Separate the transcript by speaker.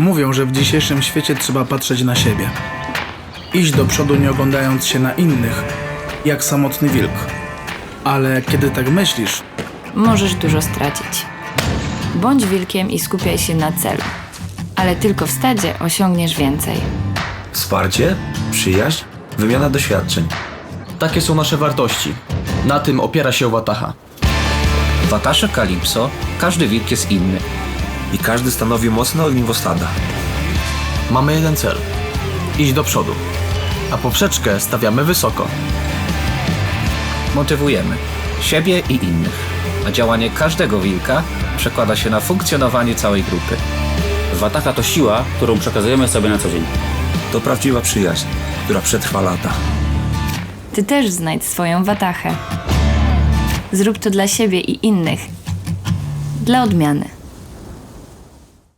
Speaker 1: Mówią, że w dzisiejszym świecie trzeba patrzeć na siebie. Iść do przodu nie oglądając się na innych, jak samotny wilk. Ale kiedy tak myślisz,
Speaker 2: Możesz dużo stracić. Bądź wilkiem i skupiaj się na celu. Ale tylko w stadzie osiągniesz więcej.
Speaker 3: Wsparcie, przyjaźń, wymiana doświadczeń.
Speaker 4: Takie są nasze wartości. Na tym opiera się Wataha.
Speaker 5: W Atasze Kalipso każdy wilk jest inny.
Speaker 3: I każdy stanowi mocne ogniwo stada.
Speaker 4: Mamy jeden cel. Iść do przodu. A poprzeczkę stawiamy wysoko.
Speaker 5: Motywujemy siebie i innych. A działanie każdego wilka przekłada się na funkcjonowanie całej grupy.
Speaker 6: Wataka to siła, którą przekazujemy sobie na co dzień.
Speaker 3: To prawdziwa przyjaźń, która przetrwa lata.
Speaker 2: Ty też znajdź swoją watachę. Zrób to dla siebie i innych. Dla odmiany.